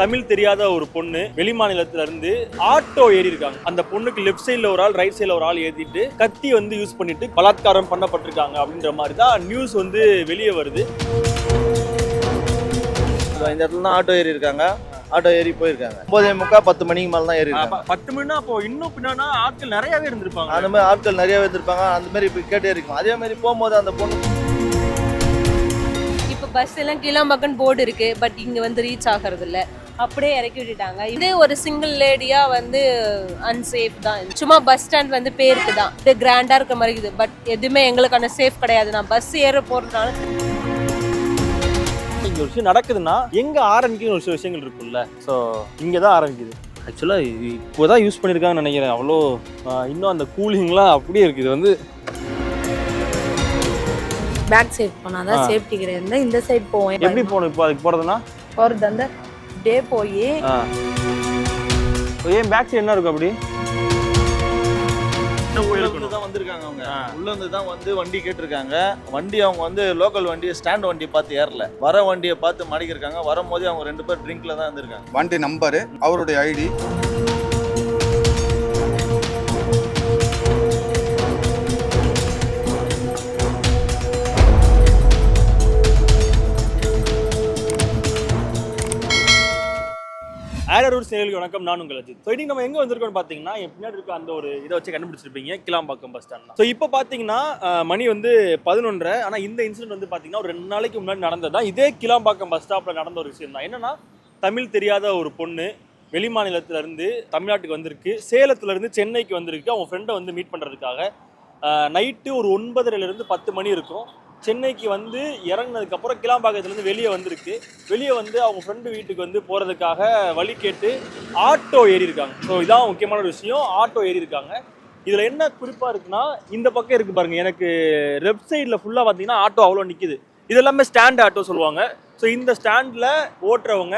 தமிழ் தெரியாத ஒரு பொண்ணு வெளி மாநிலத்துல இருந்து ஆட்டோ ஏறி இருக்காங்க அந்த பொண்ணுக்கு லெஃப்ட் சைடுல ஒரு ஆள் ரைட் சைடுல ஒரு ஆள் ஏத்திட்டு கத்தி வந்து யூஸ் பண்ணிட்டு பலாத்காரம் பண்ணப்பட்டிருக்காங்க அப்படின்ற மாதிரி தான் நியூஸ் வந்து வெளியே வருது. இந்த இடத்துல தான் ஆட்டோ ஏறி இருக்காங்க ஆட்டோ ஏறி போயிருக்காங்க. ஒன்பதே முக்கா பத்து மணிக்கு மேல தான் ஏறி பத்து மணினா அப்போ இன்னும் பின்னா ஆட்கள் நிறையவே இருந்திருப்பாங்க. அந்த மாதிரி ஆட்கள் நிறைய வந்திருப்பாங்க அந்த மாதிரி இப்போ கேட்டே இருக்கும் அதே மாதிரி போகும்போது அந்த பொண்ணு இப்போ பஸ் எல்லாம் கிளாம்பக்கன் போர்டு இருக்கு பட் இங்க வந்து ரீச் ஆகிறது இல்ல அப்படியே இறக்கி விட்டுட்டாங்க. இதே ஒரு சிங்கிள் லேடியா வந்து அன்சேஃப் தான். சும்மா பஸ் ஸ்டாண்ட் வந்து பேருக்கு தான். இது கிராண்டா இருக்க மாதிரி இருக்குது. பட் எதுவுமே எங்களுக்கான சேஃப் கிடையாது. நான் பஸ் ஏற போறதுனால இங்க ஒரு விஷயம் நடக்குதுன்னா எங்க ஆரம்பிக்குது ஒரு சில விஷயங்கள் இருக்குல்ல ஸோ இங்கே தான் ஆரம்பிக்குது. ஆக்சுவலாக இப்போ தான் யூஸ் பண்ணியிருக்காங்கன்னு நினைக்கிறேன். அவ்வளோ இன்னும் அந்த கூலிங்லாம் அப்படியே இருக்குது இது வந்து பேக் சைடு போனாதான் ஆ. சேஃப்டி கிடையாது இந்த சைடு போவேன். எப்படி போகணும் இப்போ? அதுக்கு போகிறதுனா போறது அந்த டே போய் ஏன் பேக் சைடு என்ன இருக்கும் அப்படி? தான் வந்திருக்காங்க அவங்க. ஆ. உள்ள இருந்து தான் வந்து வண்டி கேட்டிருக்காங்க. வண்டி அவங்க வந்து லோக்கல் வண்டி ஸ்டாண்ட் வண்டி பார்த்து ஏறல. வர வண்டியை பார்த்து மடிக்கிருக்காங்க வரும்போதே அவங்க ரெண்டு பேர் ட்ரிங்க்ல தான் இருந்திருக்காங்க. வண்டி நம்பரு அவருடைய ஐடி ஆரூர் செயலுக்கு வணக்கம். நான் உங்கள் அஜித். ஸோ இன்னைக்கு நம்ம எங்கே வந்திருக்கோம்னு பார்த்தீங்கன்னா என் பின்னாடி இருக்க அந்த ஒரு இதை வச்சு கண்டுபிடிச்சிருப்பீங்க. கிளாம்பாக்கம் பஸ் ஸ்டாண்ட் ஸோ இப்போ பார்த்தீங்கன்னா மணி வந்து பதினொன்றரை. ஆனால் இந்த இன்சிடென்ட் வந்து பார்த்தீங்கன்னா ஒரு ரெண்டு நாளைக்கு முன்னாடி நடந்ததா? இதே கிளாம்பாக்கம் பஸ் ஸ்டாப்பில் நடந்த ஒரு விஷயம் தான். என்னன்னா தமிழ் தெரியாத ஒரு பொண்ணு வெளி மாநிலத்திலேருந்து தமிழ்நாட்டுக்கு வந்திருக்கு. சேலத்துலேருந்து சென்னைக்கு வந்திருக்கு. அவங்க ஃப்ரெண்டை வந்து மீட் பண்ணுறதுக்காக நைட்டு ஒரு ஒன்பதரைலேருந்து பத்து மணி இருக்கும். சென்னைக்கு வந்து இறங்குனதுக்கப்புறம் கிளாம்பாக்கத்துலேருந்து வெளியே வந்திருக்கு. வெளியே வந்து அவங்க ஃப்ரெண்டு வீட்டுக்கு வந்து போகிறதுக்காக வழி கேட்டு ஆட்டோ ஏறி இருக்காங்க ஸோ இதான் முக்கியமான ஒரு விஷயம். ஆட்டோ ஏறி இருக்காங்க இதில் என்ன குறிப்பாக இருக்குன்னா இந்த பக்கம் இருக்கு பாருங்க. எனக்கு லெஃப்ட் சைடில் ஃபுல்லாக பார்த்தீங்கன்னா ஆட்டோ அவ்வளோ நிற்கிது இது எல்லாமே ஸ்டாண்ட் ஆட்டோ சொல்லுவாங்க. ஸோ இந்த ஸ்டாண்டில் ஓட்டுறவங்க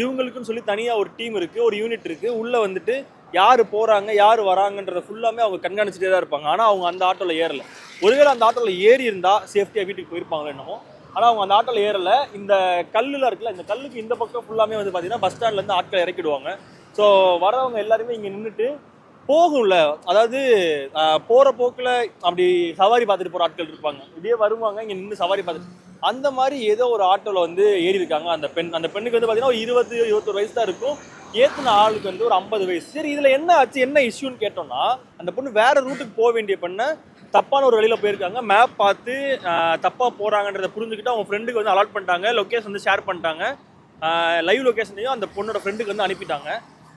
இவங்களுக்குன்னு சொல்லி தனியாக ஒரு டீம் இருக்குது ஒரு யூனிட் இருக்குது உள்ளே வந்துட்டு யார் போகிறாங்க யார் வராங்கன்றத ஃபுல்லாமே அவங்க கண்காணிச்சுட்டே தான் இருப்பாங்க. ஆனால் அவங்க அந்த ஆட்டோவில் ஏறலை. ஒருவேளை அந்த ஆட்டோவில் ஏறி இருந்தால் சேஃப்டியாக வீட்டுக்கு போயிருப்பாங்களோ என்னமோ. ஆனால் அவங்க அந்த ஆட்டோவில் ஏறலை. இந்த கல்லில் இருக்குல்ல இந்த கல்லுக்கு இந்த பக்கம் ஃபுல்லாமே வந்து பார்த்தீங்கன்னா பஸ் ஸ்டாண்ட்லேருந்து ஆட்களை இறக்கிடுவாங்க. ஸோ வரவங்க எல்லாருமே இங்கே நின்றுட்டு போகும்ல. அதாவது போகிற போக்கில் அப்படி சவாரி பார்த்துட்டு போகிற ஆட்கள் இருப்பாங்க. இதே வருவாங்க இங்கே நின்று சவாரி பார்த்துட்டு. அந்த மாதிரி ஏதோ ஒரு ஆட்டோவில் வந்து ஏறி இருக்காங்க அந்த பெண். அந்த பெண்ணுக்கு வந்து பார்த்தீங்கன்னா ஒரு இருபது இருபத்தொரு வயசு தான் இருக்கும். ஏற்றின ஆளுக்கு வந்து ஒரு ஐம்பது வயசு. சரி இதுல என்ன ஆச்சு என்ன இஷ்யூன்னு கேட்டோம்னா அந்த பொண்ணு வேற ரூட்டுக்கு போக வேண்டிய பொண்ணை தப்பான ஒரு வழியில் போயிருக்காங்க. மேப் பார்த்து தப்பாக போகிறாங்கன்றதை புரிஞ்சுக்கிட்டு அவங்க ஃப்ரெண்டுக்கு வந்து அலாட் பண்ணிட்டாங்க. லொக்கேஷன் வந்து ஷேர் பண்ணிட்டாங்க. லைவ் லொக்கேஷனையும் அந்த பொண்ணோட ஃப்ரெண்டுக்கு வந்து அனுப்பிட்டாங்க.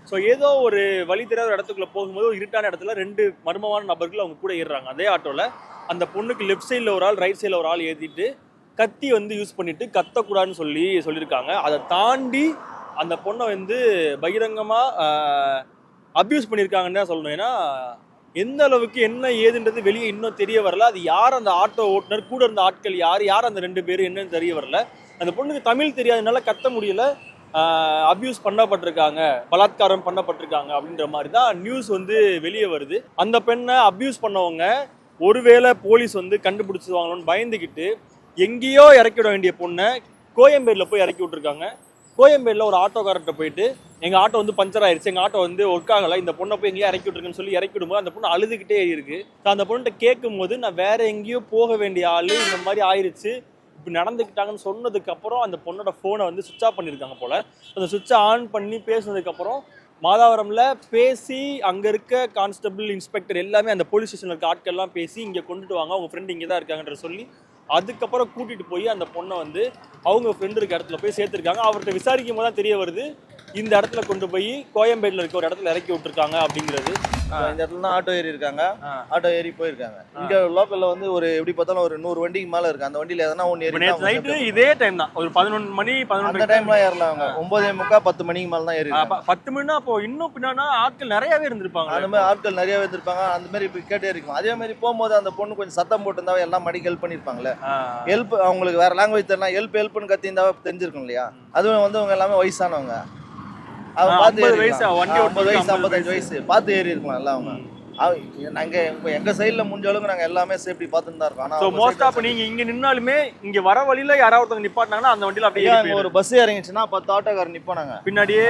ஸோ ஏதோ ஒரு வழி தெரியாத இடத்துக்குள்ள போகும்போது ஒரு இருட்டான இடத்துல ரெண்டு மர்மமான நபர்கள் அவங்க கூட ஏறுறாங்க. அதே ஆட்டோவில் அந்த பொண்ணுக்கு லெஃப்ட் சைடில் ஒரு ஆள் ரைட் சைடில் ஒரு ஆள் ஏற்றிட்டு கத்தி வந்து யூஸ் பண்ணிட்டு கத்தக்கூடாதுன்னு சொல்லி சொல்லியிருக்காங்க. அதை தாண்டி அந்த பொண்ணை வந்து பகிரங்கமாக அப்யூஸ் பண்ணியிருக்காங்கன்னு தான் சொல்லணும். ஏன்னா எந்த அளவுக்கு என்ன ஏதுன்றது வெளியே இன்னும் தெரிய வரல. அது யார் அந்த ஆட்டோ ஓட்டுநர் கூட இருந்த ஆட்கள் யார் யார் அந்த ரெண்டு பேர் என்னன்னு தெரிய வரல. அந்த பொண்ணுக்கு தமிழ் தெரியாதனால கத்த முடியல. அப்யூஸ் பண்ணப்பட்டிருக்காங்க பலாத்காரம் பண்ணப்பட்டிருக்காங்க அப்படின்ற மாதிரி தான் நியூஸ் வந்து வெளியே வருது. அந்த பெண்ணை அப்யூஸ் பண்ணவங்க ஒருவேளை போலீஸ் வந்து கண்டுபிடிச்சிருவாங்களோன்னு பயந்துக்கிட்டு எங்கேயோ இறக்கிட வேண்டிய பொண்ணை கோயம்பேடில் போய் இறக்கி விட்டுருக்காங்க. கோயம்பேடில் ஒரு ஆட்டோக்காரர்கிட்ட போயிட்டு எங்கள் ஆட்டோ வந்து பஞ்சர் ஆயிடுச்சு எங்கள் ஆட்டோ வந்து ஒர்க் ஆகலை இந்த பொண்ணை போய் எங்கேயும் இறக்கி விட்டுருக்குன்னு சொல்லி இறக்கி விடும்போது அந்த பொண்ணு அழுதுகிட்டே இருக்கு. ஸோ அந்த பொண்ணுகிட்ட கேட்கும்போது நான் வேற எங்கேயோ போக வேண்டிய ஆள். இந்த மாதிரி ஆயிடுச்சு இப்படி நடந்துக்கிட்டாங்கன்னு சொன்னதுக்கப்புறம் அந்த பொண்ணோட ஃபோனை வந்து சுவிட்ச் ஆஃப் பண்ணியிருக்காங்க போல். அந்த சுவிட்சை ஆன் பண்ணி பேசினதுக்கப்புறம் மாதாவரமில் பேசி அங்கே இருக்க கான்ஸ்டபிள் இன்ஸ்பெக்டர் எல்லாமே அந்த போலீஸ் ஸ்டேஷனில் இருக்க ஆட்கள்லாம் பேசி இங்கே கொண்டுட்டு வாங்க. அவங்க ஃப்ரெண்டு இங்கே தான் இருக்காங்கன்ற சொல்லி அதுக்கப்புறம் கூட்டிட்டு போய் அந்த பொண்ணை வந்து அவங்க ஃப்ரெண்டு இருக்க இடத்துல போய் சேர்த்துருக்காங்க. அவர்கிட்ட விசாரிக்கும் போது தான் தெரிய வருது. இந்த இடத்துல கொண்டு போய் கோயம்பேடுல இருக்க ஒரு இடத்துல இறக்கி விட்டுருக்காங்க அப்படிங்கிறது. இந்த இடத்துல தான் ஆட்டோ ஏறி இருக்காங்க. ஆட்டோ ஏறி போயிருக்காங்க. இங்க லோக்கல்ல வந்து ஒரு எப்படி பார்த்தாலும் ஒரு நூறு வண்டிக்கு மேல இருக்கு. அந்த வண்டியில எதனா இப்ப ஏறி நைட்டு இதே டைம் தான். ஒரு பதினொன்று மணி பதினொன்று டைம்லாம் ஏறல அவங்க. ஒன்பதே முக்கா பத்து மணிக்கு மேல தான் ஏறி. பத்து மணினா அப்போ இன்னும் பின்னாடி ஆட்கள் நிறையவே இருந்திருப்பாங்க அந்த மாதிரி ஆட்கள் நிறைய வந்திருப்பாங்க அந்த மாதிரி இப்போ கேட்டே இருக்கும் அதே மாதிரி போகும்போது அந்த பொண்ணு கொஞ்சம் சத்தம் போட்டிருந்தாவே எல்லாம் மடிக்கு ஹெல்ப் பண்ணிருப்பாங்களே. ஹெல்ப் அவங்களுக்கு வேற லாங்குவேஜ் தெரியலாம் ஹெல்ப் ஹெல்ப்னு கத்திருந்தாவே தெரிஞ்சிருக்கும் இல்லையா? அதுவும் வந்து அவங்க எல்லாமே வயசானவங்க. அவங்க பார்த்து 50 ஏறி வயசு, 50 வயசு 50 ஐம்பத்தஞ்சு வயசு. பார்த்து ஏறி இருக்கலாம் எல்லாம் அவங்க. நாங்கள் இப்போ எங்கள் சைடில் முடிஞ்ச அளவுக்கு நாங்கள் எல்லாமே சேஃப்டி பார்த்துட்டு தான் இருக்கோம். ஸோ ஆனால் மோஸ்ட் ஆஃப் நீங்க இங்க நின்னாலுமே இங்க வர வழியில யாராவது ஒருத்தவங்க நிப்பாட்டினாங்கன்னா அந்த வண்டியில அப்படியே ஒரு. பஸ் இறங்கிச்சுன்னா பத்து ஆட்டோக்கார் நிற்பானாங்க பின்னாடியே.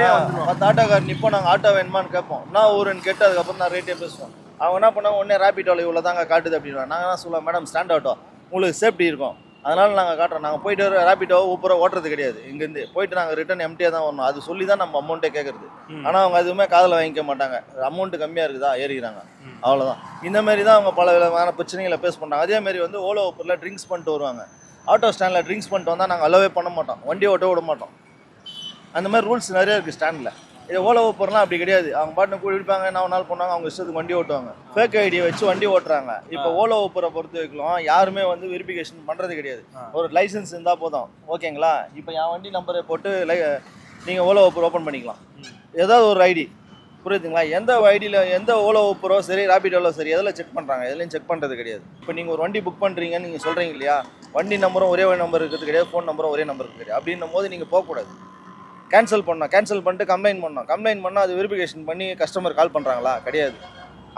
பத்து ஆட்டோக்கார் நிற்போம் நாங்கள் ஆட்டோ வேணுமான்னு கேட்போம். நான் ஊருன்னு கேட்டு அதுக்கப்புறம் நான் ரேட்டே பேசுவோம். அவங்க என்ன பண்ணாங்க உடனே ரேபிட்டோவில் இவ்வளோ தாங்க காட்டுது அப்படின்னா நாங்கள் என்ன சொல்லுவோம் மேடம் ஸ்டாண்ட் ஆட்டோ உங்களுக்கு சேஃப்டி இருக்கும். அதனால நாங்கள் காட்டுறோம். நாங்கள் போயிட்டு வர ரேபிட்டோ ஊப்பரோ ஓட்டுறது கிடையாது. இங்கேருந்து போயிட்டு நாங்கள் ரிட்டர்ன் எம்டியாக தான் வரணும். அது சொல்லி தான் நம்ம அமௌண்ட்டே கேட்குறது. ஆனால் அவங்க எதுவுமே காதில் வாங்கிக்க மாட்டாங்க. அமௌண்ட் கம்மியாக இருக்குதா? ஏறிக்கிறாங்க. அவ்வளோதான் இந்த மாதிரி தான் அவங்க பல விதமான பிரச்சனைகளை ஃபேஸ் பண்ணுறாங்க அதே மாதிரி வந்து ஓலோ ஊப்பரில் ட்ரிங்க்ஸ் பண்ணிட்டு வருவாங்க. ஆட்டோ ஸ்டாண்டில் ட்ரிங்க்ஸ் பண்ணிட்டு வந்தால் நாங்கள் அலோவே பண்ண மாட்டோம். வண்டி ஓட்ட விட மாட்டோம். அந்த மாதிரி ரூல்ஸ் நிறைய இருக்குது ஸ்டாண்டில் இது ஓலோ ஊப்பர்லாம் அப்படி கிடையாது. அவங்க பாட்டு குடிப்பாங்க என்ன நாள் பண்ணாங்க அவங்க இஷ்டத்துக்கு வண்டி ஓட்டுவாங்க. ஃபேக் ஐடியை வச்சு வண்டி ஓட்டுறாங்க. இப்போ ஓலோ ஊப்பரை பொறுத்த வரைக்கும் யாருமே வந்து வெரிஃபிகேஷன் பண்ணுறது கிடையாது. ஒரு லைசன்ஸ் இருந்தால் போதும். ஓகேங்களா? இப்போ என் வண்டி நம்பரை போட்டு லை நீங்கள் ஓலோ ஊப்பர் ஓப்பன் பண்ணிக்கலாம். ஏதாவது ஒரு ஐடி புரியுதுங்களா? எந்த ஐடியில் எந்த ஓலோ ஊப்பரோ சரி ராபிடோலோ சரி எதில் செக் பண்ணுறாங்க எதுலையும் செக் பண்ணுறது கிடையாது. இப்போ நீங்கள் ஒரு வண்டி புக் பண்ணுறீங்கன்னு நீங்கள் சொல்கிறீங்க இல்லையா? வண்டி நம்பரும் ஒரே நம்பர் இருக்கிறது கிடையாது ஃபோன் நம்பரும் ஒரே நம்பர் இருக்குது கிடையாது. அப்படின்னும் போது நீங்கள் போகக்கூடாது. கேன்சல் பண்ணோம் கேன்சல் பண்ணிட்டு கம்ப்ளைண்ட் பண்ணோம். கம்ப்ளைண்ட் பண்ணால் அது வெரிஃபிகேஷன் பண்ணி கஸ்டமர் கால் பண்ணுறாங்களா கிடையாது.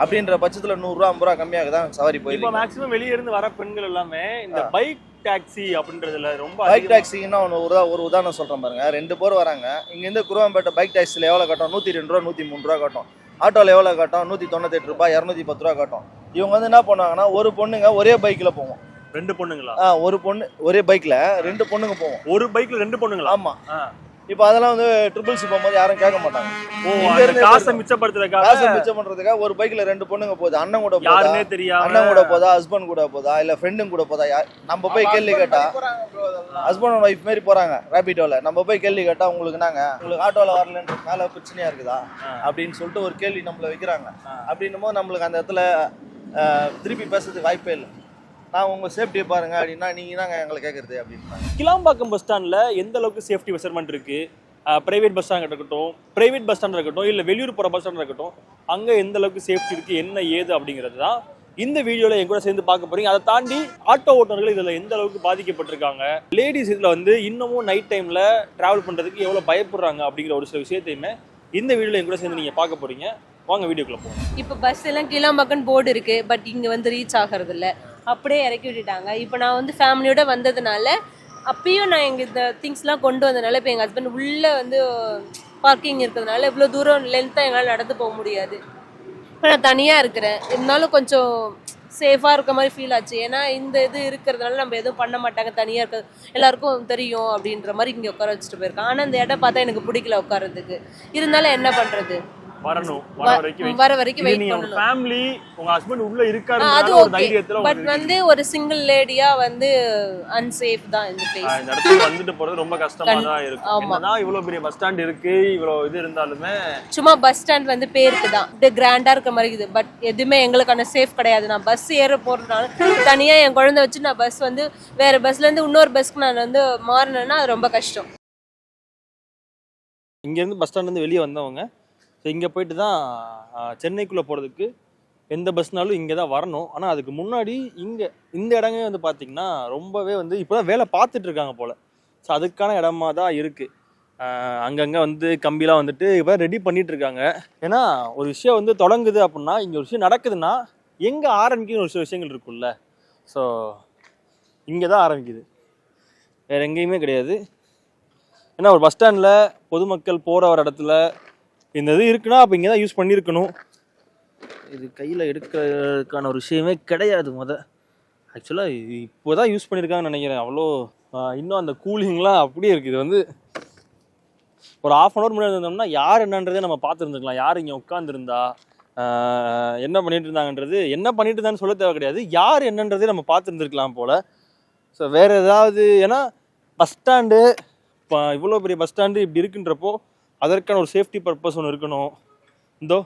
அப்படின்ற பட்சத்தில் நூறுரூவா ஐம்பது ரூபா கம்மியாக தான் சவாரி இப்போ போயிருக்கு மேக்ஸிமம் வெளிய இருந்து வர பெண்கள் எல்லாமே இந்த பைக் டாக்ஸி அப்படின்றதுல ரொம்ப பைக் டாக்ஸின்னா ஒன்று ஒரு ஒரு உதாரணம் சொல்கிறேன் பாருங்க. ரெண்டு பேர் வராங்க. இங்கேருந்து குருவாம்பேட்டை பைக் டாக்ஸியில் எவ்வளோ கட்டும் நூற்றி ரெண்டு ரூபா நூற்றி மூணு ரூபா கட்டும் ஆட்டோவில் எவ்வளோ கட்டும் நூற்றி தொண்ணூத்தெட்டு ரூபாய் இரநூத்தி பத்து ரூபா கட்டும் இவங்க வந்து என்ன பண்ணுவாங்கன்னா ஒரு பொண்ணுங்க ஒரே பைக்கில் போவோம். ரெண்டு பொண்ணுங்களா? ஒரு பொண்ணு ஒரே பைக்கில் ரெண்டு பொண்ணுங்க போவோம். ஒரு பைக்ல ரெண்டு பொண்ணுங்களா? ஆமாம். இப்போ அதெல்லாம் வந்து ட்ரிபிள்ஸ் போகும்போது யாரும் கேட்க மாட்டாங்க. இங்க காசை காசை மிச்சப்படுத்துறதுக்காக மிச்சம் பண்ணுறதுக்காக ஒரு பைக்கில் ரெண்டு பொண்ணுங்க போகுது. அண்ணன் கூட போதா? தெரியாம அண்ணன் கூட போதா? ஹஸ்பண்ட் கூட போதா? இல்ல ஃப்ரெண்டும் கூட போதா? நம்ம போய் கேள்வி கேட்டா? ஹஸ்பண்ட் அண்ட் ஒய்ஃப் மாரி போறாங்க ரேபிட்டோல நம்ம போய் கேள்வி கேட்டா உங்களுக்கு என்னங்க? உங்களுக்கு ஆட்டோல வரலன்ற மேல பிரச்சனையா இருக்குதா? அப்படின்னு சொல்லிட்டு ஒரு கேள்வி நம்மள வைக்கிறாங்க. அப்படின்னும் போது நம்மளுக்கு அந்த இடத்துல திருப்பி பேசுறதுக்கு வாய்ப்பே இல்லை. நான் உங்க சேஃப்டியை பாருங்க அப்படின்னா நீங்க தாங்க எங்களை கேட்கறது அப்படின்றாங்க. கிளாம்பாக்கம் பஸ் ஸ்டாண்ட்ல எந்த அளவுக்கு சேஃப்டி மெஷர்மெண்ட் இருக்கு? பிரைவேட் பஸ் ஸ்டாண்ட் இருக்கட்டும் பிரைவேட் பஸ் ஸ்டாண்ட் இருக்கட்டும் இல்ல வெளியூர் போற பஸ் ஸ்டாண்ட் இருக்கட்டும் அங்க எந்த அளவுக்கு சேஃப்டி இருக்கு என்ன ஏது அப்படிங்கிறது தான் இந்த வீடியோல என் கூட சேர்ந்து பார்க்க போறீங்க. அதை தாண்டி ஆட்டோ ஓட்டுநர்கள் இதுல எந்த அளவுக்கு பாதிக்கப்பட்டிருக்காங்க? லேடிஸ் இதுல வந்து இன்னமும் நைட் டைம்ல டிராவல் பண்றதுக்கு எவ்வளவு பயப்படுறாங்க அப்படிங்கிற ஒரு சில விஷயத்தையுமே இந்த வீடியோல என் கூட சேர்ந்து நீங்க பார்க்க போறீங்க. வாங்க வீடியோக்குள்ள போவோம் இப்போ பஸ் எல்லாம் கிளாம்பாக்கன் போர்டு இருக்கு பட் இங்க வந்து ரீச் ஆகிறது இல்ல அப்படியே இறக்கி விட்டுட்டாங்க. இப்போ நான் வந்து ஃபேமிலியோட வந்ததுனால அப்பயும் நான் எங்கள் இந்த திங்ஸ்லாம் கொண்டு வந்தனால இப்போ எங்கள் ஹஸ்பண்ட் உள்ளே வந்து பார்க்கிங் இருக்கிறதுனால இவ்வளோ தூரம் லென்த்தாக எங்களால் நடந்து போக முடியாது. இப்போ நான் தனியாக இருக்கிறேன். இருந்தாலும் கொஞ்சம் சேஃபாக இருக்க மாதிரி ஃபீல் ஆச்சு. ஏன்னா இந்த இது இருக்கிறதுனால நம்ம எதுவும் பண்ண மாட்டாங்க. தனியாக இருக்க எல்லாருக்கும் தெரியும் அப்படின்ற மாதிரி இங்கே உட்கார வச்சுட்டு போயிருக்கேன் ஆனால் இந்த இடம் பார்த்தா எனக்கு பிடிக்கல உட்காரதுக்கு இருந்தாலும் என்ன பண்ணுறது வரணும். வர வரைக்கும் வர வரைக்கும் வெயிட் பண்ணணும். ஃபேமிலி உங்க ஹஸ்பண்ட் உள்ள ஆ, அது ஓகே தைரியத்துல பட் வந்து ஒரு சிங்கிள் லேடியா வந்து அன்சேஃப் தான் இந்த பிளேஸ் இந்த இடத்துக்கு வந்துட்டு போறது ரொம்ப கஷ்டமா தான் இருக்கும். என்னதான் இவ்வளவு பெரிய பஸ் ஸ்டாண்ட் இருக்கு இவ்வளவு இது இருந்தாலுமே சும்மா பஸ் ஸ்டாண்ட் வந்து பேருக்கு தான். இது கிராண்டா இருக்க மாதிரி இருக்குது. பட் எதுவுமே எங்களுக்கான சேஃப் கிடையாது. நான் பஸ் ஏற போறதுனால தனியா என் குழந்தை வச்சு நான் பஸ் வந்து வேற பஸ்ல இருந்து இன்னொரு பஸ்க்கு நான் வந்து மாறினேன்னா அது ரொம்ப கஷ்டம். இங்க இருந்து பஸ் ஸ்டாண்ட்ல இருந்து வெளியே வந்தவங்க ஸோ இங்கே போயிட்டு தான் சென்னைக்குள்ளே போகிறதுக்கு எந்த பஸ்னாலும் இங்கே தான் வரணும். ஆனால் அதுக்கு முன்னாடி இங்கே இந்த இடமே வந்து பார்த்திங்கன்னா ரொம்பவே வந்து இப்போ தான் வேலை பார்த்துட்டு இருக்காங்க போல். ஸோ அதுக்கான இடமா தான் இருக்குது அங்கங்கே வந்து கம்பிலாம் வந்துட்டு இப்போ ரெடி பண்ணிட்டு இருக்காங்க. ஏன்னா ஒரு விஷயம் வந்து தொடங்குது அப்படின்னா இங்கே ஒரு விஷயம் நடக்குதுன்னா எங்கே ஆரம்பிக்கணும் ஒரு சில விஷயங்கள் இருக்குல்ல ஸோ இங்கே தான் ஆரம்பிக்குது. வேறு எங்கேயுமே கிடையாது. ஏன்னா ஒரு பஸ் ஸ்டாண்டில் பொதுமக்கள் போகிற ஒரு இடத்துல இந்த இது இருக்குன்னா அப்போ இங்கே தான் யூஸ் பண்ணியிருக்கணும் இது கையில் எடுக்கிறதுக்கான ஒரு விஷயமே கிடையாது முத. ஆக்சுவலாக இப்போ தான் யூஸ் பண்ணியிருக்காங்கன்னு நினைக்கிறேன். அவ்வளோ இன்னும் அந்த கூலிங்லாம் அப்படியே இருக்குது இது வந்து ஒரு ஆஃப் அன் ஹவர் முன்னாடி இருந்தோம்னா யார் என்னன்றதே நம்ம பார்த்துருந்துக்கலாம் யார் இங்கே உட்காந்துருந்தா என்ன பண்ணிட்டு இருந்தாங்கன்றது என்ன பண்ணிட்டு இருந்தான்னு சொல்ல தேவை கிடையாது. யார் என்னன்றதே நம்ம பார்த்துருந்துருக்கலாம் போல். ஸோ வேறு ஏதாவது ஏன்னா பஸ் ஸ்டாண்டு இப்போ இவ்வளோ பெரிய பஸ் ஸ்டாண்டு இப்படி இருக்குன்றப்போ அதற்கான ஒரு சேஃப்டி பர்பஸ் ஒன்று இருக்கணும். இந்தோ.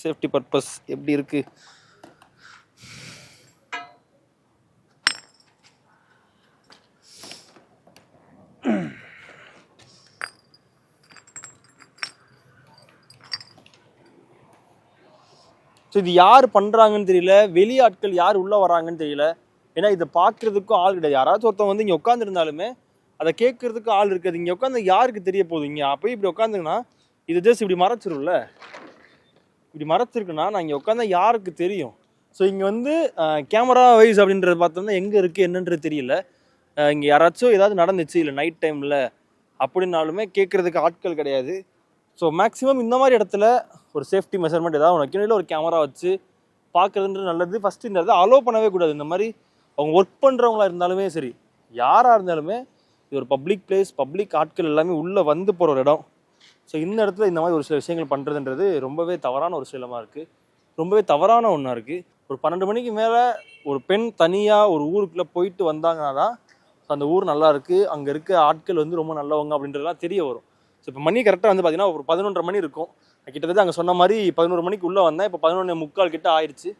சேஃப்டி பர்பஸ் எப்படி இருக்கு? ஸோ இது யார் பண்ணுறாங்கன்னு தெரியல. வெளியாட்கள் யார் உள்ளே வராங்கன்னு தெரியல. ஏன்னா இதை பார்க்குறதுக்கும் ஆள் கிடையாது. யாராச்சும் ஒருத்தவங்க வந்து இங்கே உட்காந்துருந்தாலுமே அதை கேட்கறதுக்கு ஆள் இருக்காது. இங்கே உட்காந்து யாருக்கு தெரிய போகுது? இங்கே அப்போ இப்படி உட்காந்துங்கன்னா இது ஜஸ்ட் இப்படி மறைச்சிரும்ல? இப்படி மறைச்சிருக்குன்னா நான் இங்கே உட்காந்தா யாருக்கு தெரியும்? ஸோ இங்கே வந்து கேமரா வைஸ் அப்படின்றது பார்த்தோம்னா எங்கே இருக்குது என்னன்றது தெரியல. இங்கே யாராச்சும் ஏதாவது நடந்துச்சு இல்லை நைட் டைமில் அப்படின்னாலுமே கேட்குறதுக்கு ஆட்கள் கிடையாது. ஸோ மேக்ஸிமம் இந்த மாதிரி இடத்துல ஒரு சேஃப்டி மெஷர்மெண்ட் ஏதாவது ஒன்று வைக்கணும். இல்லை ஒரு கேமரா வச்சு பார்க்குறதுன்றது நல்லது. ஃபஸ்ட்டு இந்த இடத்த அலோவ் பண்ணவே கூடாது. இந்த மாதிரி அவங்க ஒர்க் பண்ணுறவங்களா இருந்தாலுமே சரி யாராக இருந்தாலுமே இது ஒரு பப்ளிக் பிளேஸ் பப்ளிக் ஆட்கள் எல்லாமே உள்ளே வந்து போகிற ஒரு இடம். ஸோ இந்த இடத்துல இந்த மாதிரி ஒரு சில விஷயங்கள் பண்ணுறதுன்றது ரொம்பவே தவறான ஒரு சிலமாக இருக்குது ரொம்பவே தவறான ஒன்றா இருக்குது ஒரு பன்னெண்டு மணிக்கு மேலே ஒரு பெண் தனியாக ஒரு ஊருக்குள்ளே போயிட்டு வந்தாங்கன்னா தான் அந்த ஊர் நல்லா இருக்குது அங்கே இருக்க ஆட்கள் வந்து ரொம்ப நல்லவங்க அப்படின்றதுலாம் தெரிய வரும். ஸோ இப்போ மணி கரெக்டாக வந்து பார்த்தீங்கன்னா ஒரு பதினொன்றரை மணி இருக்கும். நான் கிட்டத்தட்ட அங்கே சொன்ன மாதிரி பதினோரு மணிக்கு உள்ளே வந்தேன். இப்போ பதினொன்று முக்கால் கிட்ட ஆயிடுச்சு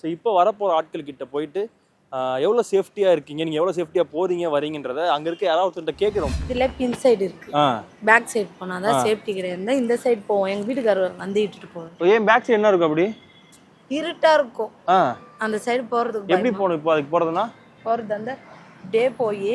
ஸோ இப்போ வரப்போகிற ஆட்கள் கிட்ட போயிட்டு எவ்வளோ சேஃப்டியாக இருக்கீங்க? நீங்கள் எவ்வளோ சேஃப்டியாக போறீங்க வரீங்கன்றத அங்கே இருக்க யாராவது ஒருத்தர்கிட்ட கேட்குறோம் லெஃப்ட் இன்சைடு இருக்கு. ஆ. பேக் சைடு போனாதான் ஆ. சேஃப்டி கிடையாது. இந்த சைடு போவோம். எங்க வீட்டுக்காரர் வந்து இட்டுட்டு போவோம் ஏன் பேக் சைடு என்ன இருக்கும் அப்படி? இருட்டா இருக்கும். அந்த சைடு போறதுக்கு எப்படி. போகணும் இப்போ அதுக்கு போகிறதுனா போறது அந்த டே போய்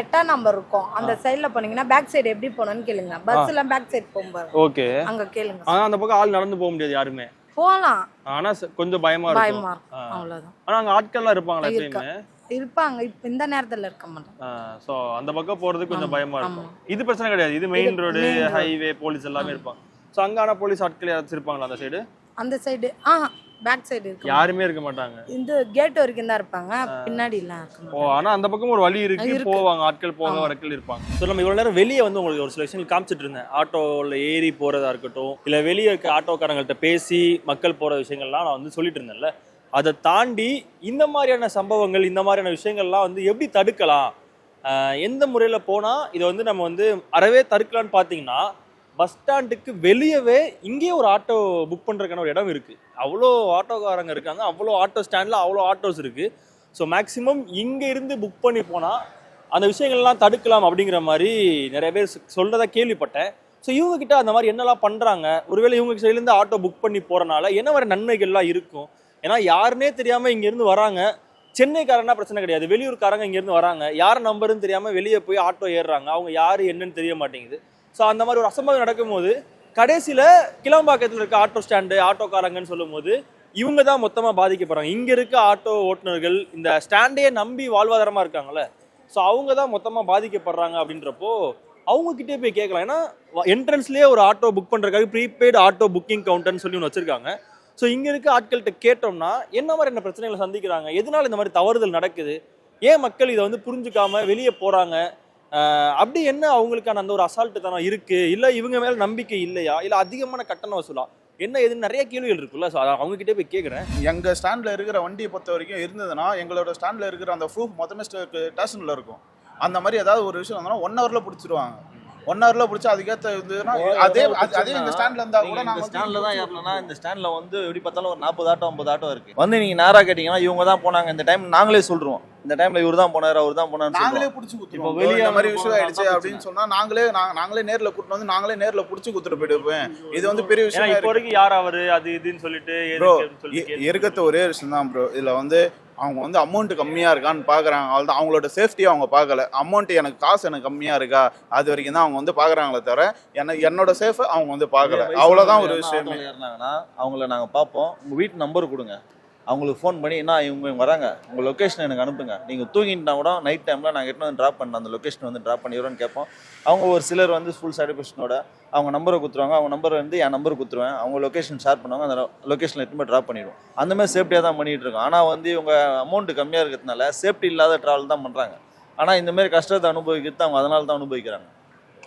எட்டாம் நம்பர் இருக்கும். அந்த சைடுல போனீங்கன்னா பேக் சைடு எப்படி போகணும்னு கேளுங்க. பஸ்ல பேக் சைடு போகும்போது. ஓகே அங்க கேளுங்க. அந்த பக்கம் ஆள் நடந்து போக முடியாது யாருமே. போலாம். ஆனால் கொஞ்சம் பயமாக இருக்கும். பயமா இருக்கும். அவ்வளவுதான். ஆனால் அங்கே ஆட்கள்லாம் இருப்பாங்களா இருக்கா. எப்பயுமே? இருப்பாங்க. இப்ப இந்த நேரத்துல இருக்க மாட்டாங்க ஸோ அந்த பக்கம் போகிறதுக்கு கொஞ்சம் ஆமா, பயமாக இருக்கும். இது பிரச்சனை கிடையாது. இது மெயின் ரோடு. ஹைவே போலீஸ் எல்லாமே இருப்பாங்க. ஸோ அங்கான போலீஸ் ஆட்கள் யாராச்சும் இருப்பாங்களா அந்த சைடு அந்த சைடு ஆ பேக் சைடு இருக்கு யாருமே இருக்க மாட்டாங்க. இந்த கேட் வரைக்கும் தான் இருப்பாங்க. பின்னாடி எல்லாம் ஓ ஆனா அந்த பக்கம் ஒரு வழி இருக்கு. போவாங்க ஆட்கள் ஆமா. வரக்கள் இருப்பாங்க. ஸோ நம்ம இவ்வளவு நேரம் வெளியே வந்து உங்களுக்கு ஒரு சில விஷயங்கள் காமிச்சிட்டு இருந்தேன். ஆட்டோல ஏறி போறதா இருக்கட்டும் இல்ல வெளியே இருக்க ஆட்டோக்காரங்கள்ட்ட பேசி மக்கள் போற விஷயங்கள்லாம் நான் வந்து சொல்லிட்டு இருந்தேன்ல. அதை தாண்டி இந்த மாதிரியான சம்பவங்கள் இந்த மாதிரியான விஷயங்கள்லாம் வந்து எப்படி தடுக்கலாம்? எந்த முறையில போனா இதை வந்து நம்ம வந்து அறவே தடுக்கலாம்னு பார்த்தீங்கன்னா பஸ் ஸ்டாண்டுக்கு வெளியவே இங்கேயே ஒரு ஆட்டோ புக் பண்ணுறதுக்கான ஒரு இடம் இருக்குது அவ்வளோ ஆட்டோக்காரங்க இருக்காங்க. அவ்வளோ ஆட்டோ ஸ்டாண்டில் அவ்வளோ ஆட்டோஸ் இருக்குது ஸோ மேக்ஸிமம் இங்கே இருந்து புக் பண்ணி போனால் அந்த விஷயங்கள்லாம் தடுக்கலாம் அப்படிங்கிற மாதிரி நிறைய பேர் சொ- கேள்விப்பட்டேன். ஸோ இவங்க கிட்ட அந்த மாதிரி என்னெல்லாம் பண்ணுறாங்க ஒருவேளை இவங்க சைட்லேருந்து ஆட்டோ புக் பண்ணி போகிறனால என்ன மாதிரி நன்மைகள்லாம் இருக்கும்? ஏன்னா யாருன்னே தெரியாமல் இங்கேருந்து வராங்க. சென்னைக்காரனா பிரச்சனை கிடையாது. வெளியூர்காரங்க இங்கேருந்து வராங்க. யார் நம்பருன்னு தெரியாமல் வெளியே போய் ஆட்டோ ஏறுறாங்க. அவங்க யார் என்னன்னு தெரிய மாட்டேங்குது. ஸோ அந்த மாதிரி ஒரு அசம்பாவிதம் நடக்கும்போது கடைசியில் கிளம்பாக்கத்தில் இருக்க ஆட்டோ ஸ்டாண்டு ஆட்டோக்காரங்கன்னு சொல்லும்போது இவங்க தான் மொத்தமாக பாதிக்கப்படுறாங்க. இங்கே இருக்க ஆட்டோ ஓட்டுநர்கள் இந்த ஸ்டாண்டையே நம்பி வாழ்வாதாரமாக இருக்காங்கல்ல. ஸோ அவங்க தான் மொத்தமாக பாதிக்கப்படுறாங்க அப்படின்றப்போ அவங்கக்கிட்டே போய் கேட்கலாம். ஏன்னா என்ட்ரன்ஸ்லேயே ஒரு ஆட்டோ புக் பண்ணுறதுக்காக ப்ரீபெய்டு ஆட்டோ புக்கிங் கவுண்டர்னு சொல்லி ஒன்று வச்சுருக்காங்க. ஸோ இங்கே இருக்க ஆட்கள்கிட்ட கேட்டோம்னா என்ன மாதிரி என்ன பிரச்சனைகளை சந்திக்கிறாங்க? எதனால இந்த மாதிரி தவறுதல் நடக்குது? ஏன் மக்கள் இதை வந்து புரிஞ்சுக்காம வெளியே போகிறாங்க அப்படி என்ன அவங்களுக்கான அந்த ஒரு அசால்ட்டு தனம் இருக்கு? இல்லை இவங்க மேல நம்பிக்கை இல்லையா? இல்லை அதிகமான கட்டணம் வசூலா? என்ன எதுன்னு நிறைய கேள்விகள் இருக்குல்ல? ஸோ அவங்க கிட்டே போய் கேட்குறேன் எங்க ஸ்டாண்ட்ல இருக்கிற வண்டியை பொறுத்த வரைக்கும் இருந்ததுன்னா எங்களோட ஸ்டாண்ட்ல இருக்கிற அந்த ப்ரூஃப் மொத்தமே ஸ்டேஷன்ல இருக்கும். அந்த மாதிரி ஏதாவது ஒரு விஷயம் வந்தோம்னா ஒன் ஹவர்ல பிடிச்சிருவாங்க. ஒன் ஹவர்ல பிடிச்சி அதுக்கேற்ற இருந்ததுன்னா அதே அது- அதே இந்த ஸ்டாண்ட்ல இருந்தா கூட நாங்க ஸ்டாண்ட்ல தான் ஏறலனா இந்த ஸ்டாண்ட்ல வந்து எப்படி பார்த்தாலும் ஒரு நாற்பது ஆட்டோ ஐம்பது ஆட்டோ இருக்கு. வந்து நீங்க நேரா கேட்டீங்கன்னா இவங்க தான் போனாங்க. இந்த டைம் நாங்களே சொல்றோம் இந்த டைம்ல இவர் தான் போனாரு அவர் தான் போனாரு நாங்களே பிடிச்சி இப்போ வெளிய மாதிரி விஷயம் ஆயிடுச்சு தான் அப்படின்னு சொன்னா நாங்களே நாங்க- நாங்களே நேர்ல கூட்டிட்டு வந்து நாங்களே நேர்ல புடிச்சு குத்துட்டு போயிடுவேன். இது வந்து பெரிய விஷயம் இப்போ. வரைக்கும் யார் அவரு? அது இதுன்னு சொல்லிட்டு ப்ரோ இருக்கிறது ஒரே விஷயம் தான் ப்ரோ இதுல வந்து அவங்க வந்து அமௌண்ட் கம்மியா இருக்கான்னு பாக்குறாங்க. அவ்வளவுதான் அவங்களோட சேஃப்டியை அவங்க பார்க்கல அமௌண்ட் எனக்கு காசு எனக்கு கம்மியா இருக்கா? அது வரைக்கும் தான் அவங்க வந்து பாக்குறாங்களே தவிர என்ன என்னோட சேஃப் அவங்க வந்து பார்க்கல அவ்வளவுதான் ஒரு விஷயமே. ஏறினாங்கன்னா அவங்கள நாங்க பார்ப்போம். உங்க வீட்டு நம்பர் கொடுங்க. அவங்களுக்கு ஃபோன் பண்ணி என்ன இவங்க இவங்க வராங்க. உங்கள் லொக்கேஷன் எனக்கு அனுப்புங்க. நீங்கள் தூங்கிட்டா கூட நைட் டைமில் நாங்கள் எட்டு வந்து ட்ராப் பண்ண அந்த லொக்கேஷன் வந்து ட்ராப் பண்ணிடுறோன்னு கேட்போம். அவங்க ஒரு சிலர் வந்து ஃபுல் சாட்டிஸ்ஃபேக்ஷனோட அவங்க நம்பரை கொடுத்துருவாங்க அவங்க நம்பர் வந்து என் நம்பர் கொடுத்துருவேன் அவங்க லொக்கேஷன் ஷேர் பண்ணுவாங்க. அந்த லொகேஷனில் எட்டு போய் ட்ராப் பண்ணிடுவோம். அந்த மாதிரி சேஃப்டியாக தான் பண்ணிகிட்டு இருக்கோம். ஆனால் வந்து இவங்க அமௌண்ட்டு கம்மியாக இருக்கிறதுனால சேஃப்டி இல்லாத ட்ராவல் தான் பண்ணுறாங்க ஆனால் இந்தமாரி கஷ்டத்தை அனுபவிக்கிறது அவங்க அதனால தான் அனுபவிக்கிறாங்க.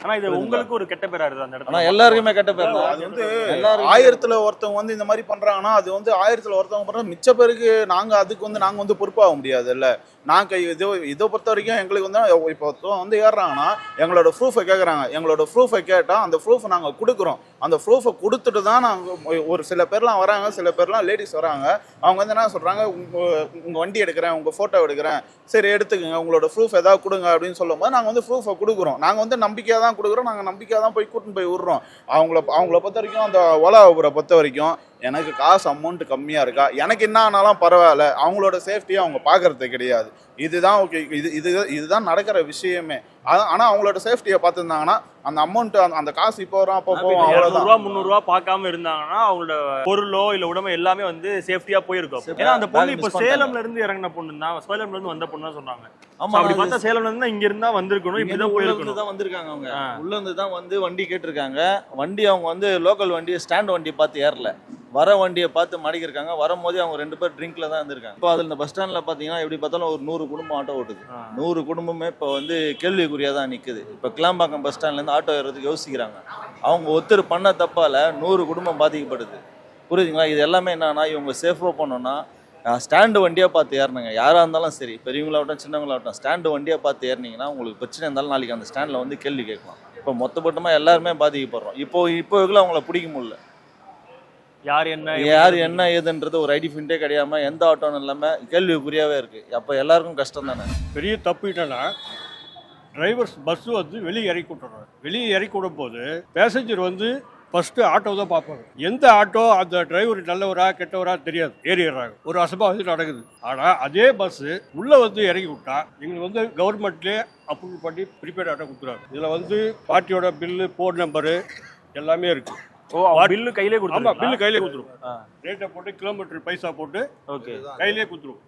ஆனா இது உங்களுக்கு ஒரு கெட்ட பேரா இருக்குது அந்த இடத்துல. எல்லாருக்குமே கெட்ட பேர் தான். அது வந்து ஆயிரத்துல ஒருத்தவங்க வந்து இந்த மாதிரி பண்றாங்கன்னா அது வந்து ஆயிரத்துல ஒருத்தவங்க பண்றாங்க மிச்ச பேருக்கு நாங்க அதுக்கு வந்து நாங்க வந்து பொறுப்பாக முடியாது இல்ல நாங்கள் இதோ இதை பொறுத்த வரைக்கும் எங்களுக்கு வந்து இப்போ ஒருத்தவங்க வந்து ஏறுறாங்கன்னா எங்களோட ப்ரூஃபை கேட்குறாங்க எங்களோட ப்ரூஃபை கேட்டால் அந்த ப்ரூஃபை நாங்கள் கொடுக்குறோம். அந்த ப்ரூஃபை கொடுத்துட்டு தான் நாங்கள் ஒரு சில பேர்லாம் வராங்க சில பேர்லாம் லேடிஸ் வராங்க. அவங்க வந்து என்ன சொல்கிறாங்க உங்கள் உங்கள் வண்டி எடுக்கிறேன் உங்கள் ஃபோட்டோ எடுக்கிறேன். சரி எடுத்துக்கோங்க. உங்களோட ப்ரூஃப் ஏதாவது கொடுங்க அப்படின்னு சொல்லும்போது நாங்கள் வந்து ப்ரூஃபை கொடுக்குறோம். நாங்கள் வந்து நம்பிக்கையாக தான் கொடுக்குறோம். நாங்கள் நம்பிக்கையாக தான் போய் கூட்டின்னு போய் விடுறோம். அவங்கள அவங்கள பொறுத்த வரைக்கும் அந்த ஓலா ஊபரை பொறுத்த வரைக்கும் எனக்கு காசு அமௌண்ட் கம்மியாக இருக்கா? எனக்கு என்ன ஆனாலும் பரவாயில்ல. அவங்களோட சேஃப்டியை அவங்க பார்க்கறது கிடையாது. இதுதான் ஓகே இது இது இதுதான் நடக்கிற விஷயமே. ஆனால் அவங்களோட சேஃப்டியை பார்த்துருந்தாங்கன்னா அந்த அமௌண்ட் அந்த காசு இப்போ வரும் அப்போ போகும் அவ்வளோதான் முந்நூறுவா பார்க்காம இருந்தாங்கன்னா அவங்களோட பொருளோ இல்ல உடம்பு எல்லாமே வந்து சேஃப்டியா போயிருக்கும். ஏன்னா அந்த பொண்ணு இப்ப. சேலம்ல இருந்து இறங்கின பொண்ணு தான் சேலம்ல இருந்து வந்த பொண்ணு தான் சொன்னாங்க. ஆமா அப்படி பார்த்தா சேலம்ல இருந்து இங்க இருந்தா வந்திருக்கணும் இப்படிதான் உள்ள இருந்து தான் வந்திருக்காங்க அவங்க. உள்ள இருந்து தான் வந்து வண்டி கேட்டிருக்காங்க. வண்டி அவங்க வந்து லோக்கல் வண்டி ஸ்டாண்ட் வண்டி பார்த்து ஏறல. வர வண்டியை பார்த்து மடக்கிருக்காங்க வரும்போதே அவங்க ரெண்டு பேர் ட்ரிங்க்ல தான் இருந்திருக்காங்க. இப்போ அதில் இந்த பஸ் ஸ்டாண்ட்ல பாத்தீங்கன்னா எப்படி பார்த்தாலும் ஒரு நூறு குடும்பம் ஆட்டோ ஓட்டுது. நூறு குடும்பமே இப்போ வந்து கேள்விக்குறியா தான் நிக்குது. இப்போ கிளாம்பாக்கம் பஸ் ஸ்டாண்ட்ல இருந்து ஆட்டோ ஏறதுக்கு யோசிக்கிறாங்க. அவங்க ஒருத்தர் பண்ண தப்பால நூறு குடும்பம் பாதிக்கப்படுது. புரியுதுங்களா? இது எல்லாமே என்னன்னா இவங்க சேஃபாக பண்ணோம்னா ஸ்டாண்டு வண்டியாக பார்த்து ஏறினுங்க. யாராக இருந்தாலும் சரி பெரியவங்களாகட்டும் சின்னவங்களாகட்டும் ஸ்டாண்டு வண்டியாக பார்த்து ஏறினீங்கன்னா உங்களுக்கு பிரச்சனை இருந்தாலும் நாளைக்கு அந்த ஸ்டாண்டில் வந்து கேள்வி கேட்கலாம். இப்போ மொத்தப்பட்டமாக எல்லாருமே பாதிக்கப்படுறோம். இப்போ இப்போ அவங்கள பிடிக்க முடியல. யார் என்ன யார் என்ன ஏதுன்றது ஒரு ஐடி ஃபிண்டே கிடையாம எந்த ஆட்டோன்னு இல்லாமல் கேள்விக்குறியாவே இருக்கு. அப்போ எல்லாருக்கும் கஷ்டம் தானே பெரிய தப்பு என்னன்னா டிரைவர்ஸ் பஸ் வந்து வெளியே இறக்கி விட்டுறாங்க வெளியே இறக்கி விடும் போது பேசஞ்சர் வந்து ஃபர்ஸ்ட் ஆட்டோ தான் பார்ப்பாங்க. எந்த ஆட்டோ அந்த டிரைவர் நல்லவரா கெட்டவரா தெரியாது. ஏறிடுறாங்க. ஒரு அசம்பாவிதம் நடக்குது. ஆனால் அதே பஸ் உள்ள வந்து இறக்கி விட்டா எங்களுக்கு வந்து கவர்மெண்ட்லேயே அப்ரூவ் பண்ணி ப்ரீபெய்ட் ஆட்டோ கொடுத்துறாங்க. இதில் வந்து பார்ட்டியோட பில்லு ஃபோன் நம்பரு எல்லாமே இருக்கு. ஓ பில்லு கையிலே ஆமா கொடுத்துருமா பில்லு கையிலே கொடுத்துரும். ஆ. ரேட்டை போட்டு கிலோமீட்டர் பைசா போட்டு ஓகே. கையிலே கொடுத்துரும்.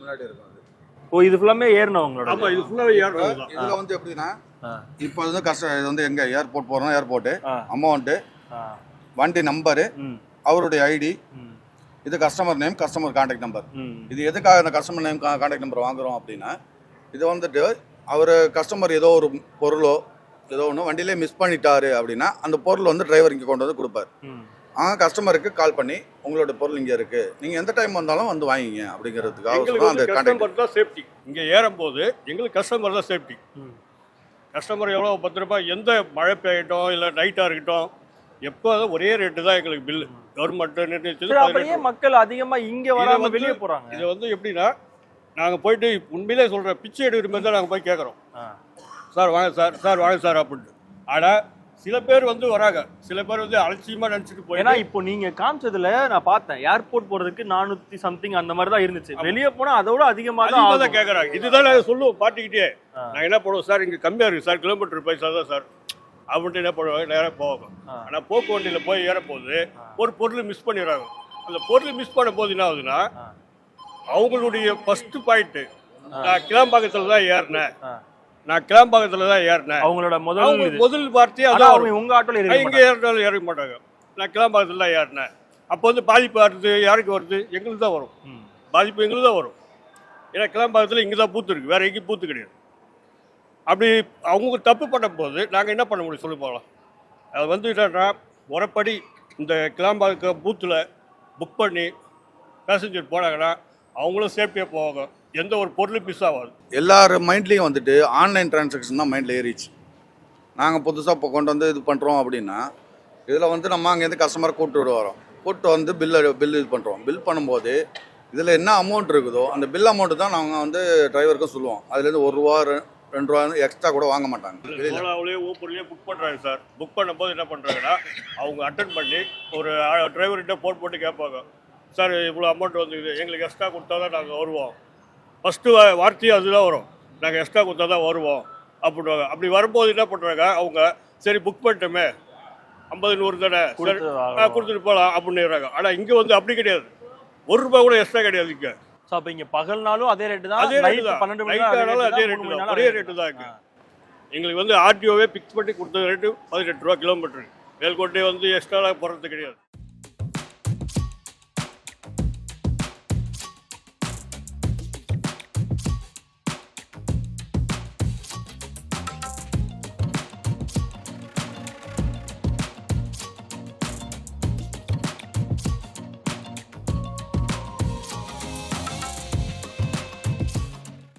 முன்னாடி இருக்கும் அது. ஓ இது ஃபுல்லாமே ஏறினவங்களோட ஆமா இது ஃபுல்லாகவே ஏறுறது தான் இதுல. வந்து எப்படின்னா. இப்போ வந்து கஷ்டம் இது வந்து எங்க ஏர்போர்ட் போறோம் ஏர்போர்ட். அமௌண்ட். வண்டி நம்பரு ம். அவருடைய ஐடி ம். இது customer name customer contact number ம். இது எதுக்காக இந்த கஸ்டமர் நேம் கான்டாக்ட் நம்பர் வாங்குறோம் அப்படின்னா இது வந்துட்டு அவர் கஸ்டமர் ஏதோ ஒரு பொருளோ ஏதோ ஒன்று வண்டியிலே மிஸ் பண்ணிட்டாரு அப்படின்னா அந்த பொருள் வந்து டிரைவர் இங்கே கொண்டு வந்து கொடுப்பார். கஸ்டமருக்கு கால் பண்ணி உங்களோட பொருள் இங்கே இருக்கு. நீங்கள் எந்த டைம் வந்தாலும் வந்து வாங்கிங்க அப்படிங்கிறதுக்காக அந்த கஸ்டமர் தான் சேஃப்டி இங்கே ஏறும்போது எங்களுக்கு கஸ்டமர் தான் சேஃப்டி. கஸ்டமர் எவ்வளோ பத்து ரூபாய் எந்த மழை பெய்யட்டும் இல்லை நைட்டாக இருக்கட்டும் எப்போ ஒரே ரேட்டு தான் எங்களுக்கு பில்லு கவர்மெண்ட் அப்படியே மக்கள் அதிகமா இங்க வராம வந்து- வெளியே போறாங்க. இது வந்து எப்படின்னா நாங்கள் போயிட்டு உண்மையிலே சொல்கிறேன் பிச்சை எடுக்கிற மாதிரி தான் நாங்கள் போய் கேட்குறோம் ஆ. சார் வாங்க சார் சார் வாங்க சார் அப்படின்ட்டு. ஆனால் சில பேர் வந்து வராங்க. சில பேர் வந்து அலட்சியமாக நினச்சிட்டு போய் ஏன்னா இப்போ நீங்க காமிச்சதுல நான் பார்த்தேன் ஏர்போர்ட் போறதுக்கு நானூத்தி சம்திங் அந்த மாதிரி தான் இருந்துச்சு. வெளியே போனா அதோட அதிகமா தான். கேட்குறாங்க இதுதான் சொல்லுவோம் பாட்டிக்கிட்டே. நாங்கள் என்ன பண்ணுவோம் சார் இங்கே கம்மியாக இருக்குது சார் கிலோமீட்டர் பைசா தான் சார். அப்படின்ட்டு என்ன பண்ணுவாங்க நேராக போவாங்க. ஆனால் போக்கு வண்டியில் போய் ஏறப்போது ஒரு பொருள் மிஸ் பண்ணிடுறாங்க. அந்த பொருள் மிஸ் பண்ண போது என்ன ஆகுதுன்னா. அவங்களுடைய ஃபர்ஸ்ட் பாயிண்ட் நான் கிளாம்பாக்கத்தில் தான் ஏறினேன். நான் கிளாம்பாக்கத்தில் தான் ஏறினேன். அவங்களோட முதல் அவங்க. முதல் வார்த்தையே ஆனா அதான். உங்க ஆட்டோல இங்கே ஏறினாலும் ஏறிக்க மாட்டாங்க. நான் கிளாம்பாக்கத்தில் தான் ஏறினேன். அப்போ வந்து பாதிப்பு வருது யாருக்கு வருது? எங்களுக்கு தான் வரும். பாதிப்பு எங்களுக்கு தான் வரும். ஏன்னா கிளாம்பாக்கத்தில் இங்கே தான் பூத்து இருக்கு. வேற எங்கேயும் பூத்து கிடையாது. அப்படி அவங்க தப்பு பண்ண போது நாங்கள் என்ன பண்ண முடியும் சொல்லி போகலாம் அது வந்து என்னன்னா முறைப்படி இந்த கிளாம்பாக்க பூத்தில் புக் பண்ணி பேசஞ்சர் போனாங்கன்னா அவங்களும் சேஃப்டியாக போவாங்க. எந்த ஒரு பொருளும் மிஸ் ஆகாது எல்லார் மைண்ட்லேயும் வந்துட்டு ஆன்லைன் டிரான்சாக்ஷன் தான் மைண்டில் ஏறிச்சு நாங்கள் புதுசாக இப்போ கொண்டு வந்து இது பண்ணுறோம் அப்படின்னா இதில் வந்து நம்ம அங்கேருந்து கஸ்டமரை கூப்பிட்டு வரோம். கூப்பிட்டு வந்து பில்லு பில் இது பண்ணுறோம் பில் பண்ணும்போது இதில் என்ன அமௌண்ட் இருக்குதோ அந்த பில் அமௌண்ட்டு தான் நாங்கள் வந்து டிரைவருக்கு சொல்லுவோம். அதுலேருந்து ஒரு ரூபா ரெண்டு ரூபா எக்ஸ்ட்ரா கூட வாங்க மாட்டாங்க. ஓலாவிலேயே ஊப்பர்லேயே புக் பண்ணுறாங்க சார் புக் பண்ணும்போது என்ன பண்ணுறாங்கன்னா அவங்க அட்டன் பண்ணி ஒரு டிரைவர்கிட்ட ஃபோன் போட்டு கேட்பாங்க. சார் இவ்வளோ அமௌண்ட் வந்துக்குது எங்களுக்கு எக்ஸ்ட்ரா கொடுத்தா தான் நாங்கள் வருவோம். ஃபஸ்ட்டு வார்த்தையும் அதுதான் வரும். நாங்கள் எக்ஸ்ட்ரா கொடுத்தா தான் வருவோம் அப்படின்வாங்க அப்படி வரும்போது என்ன பண்ணுறாங்க? அவங்க சரி புக் பண்ணிட்டோமே. ஐம்பது நூறு தானே. கொடுத்துட்டு போகலாம் அப்படின்னுறாங்க. ஆனால் இங்கே வந்து அப்படி கிடையாது. ஒரு ரூபாய் கூட எக்ஸ்ட்ரா கிடையாது இங்கே. So, அப்ப இங்க பகல்னாலும் அதே ரேட்டு தான் அதே ரேட்டு தான். பன்னெண்டு மணி நைட் நேரம் ஆனாலும் அதே ரேட்டு தான். ஒரே ரேட்டு தான் இருக்கு எங்களுக்கு வந்து ஆர்டிஓவே பிக்ஸ் பண்ணி கொடுத்த ரேட்டு பதினெட்டு ரூபா கிலோமீட்டர் மேல்கோட்டை வந்து எக்ஸ்ட்ரா போடுறது கிடையாது.